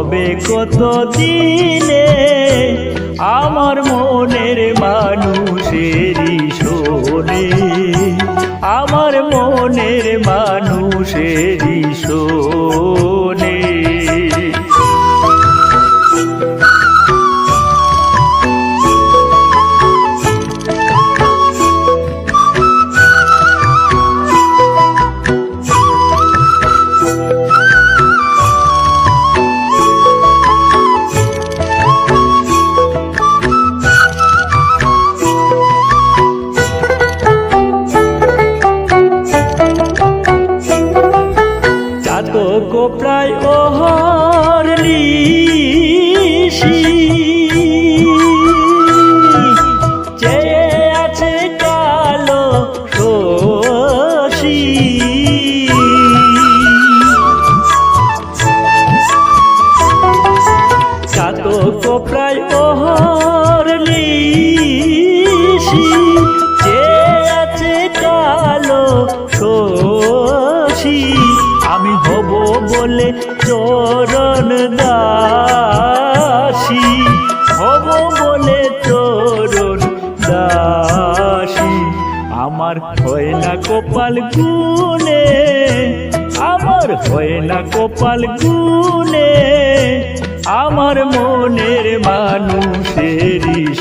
হবে কত দিনে আমার মনের মানুষেরই শোনে? আমার মনের মানুষেরই শোনে। চাতক প্রায় ওহর নিশি। চেয়ে আছে কালো শশী। চাতক প্রায় ওহর বলে চরণ দাসী। হব বলে চরণ দাসী। আমার হয় না কপাল গুনে আমার হয় না কপাল গুনে আমার মনের মানুষেরই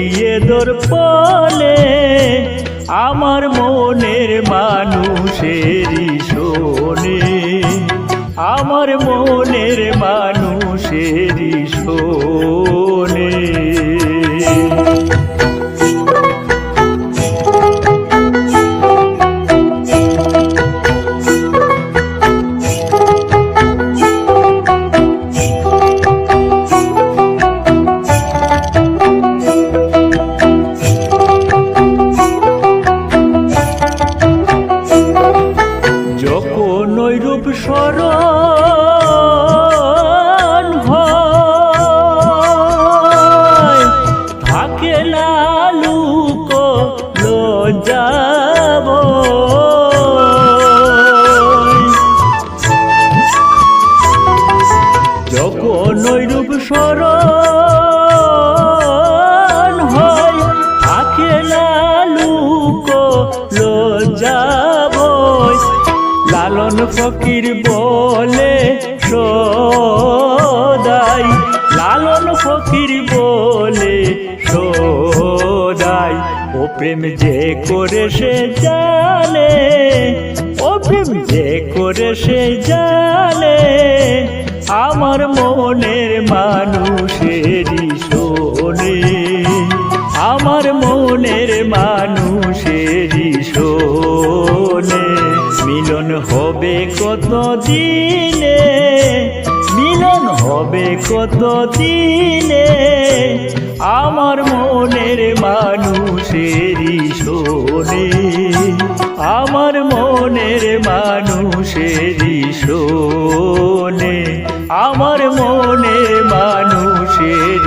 হেরিয়ে দর আমার মনের মানুষেরই শোনে। আমার মনের মানুষেরই যখন ওই রূপ স্মরণ হয়, থাকে লালুক লজ্জাব লালন ফকির বলে সদাই, লালন ফকির বলে সদাই। ও প্রেম যে করে সে জানে, ও প্রেম যে করে সে জানে। আমার মনের মানুষেরই শোনে। আমার মনের মানুষেরই শোনে। মিলন হবে কত দিনে মিলন হবে কত দিনে আমার মনের মানুষেরই শোনে। আমার মনের মানুষেরই শোনে। আমার মনে মানুষের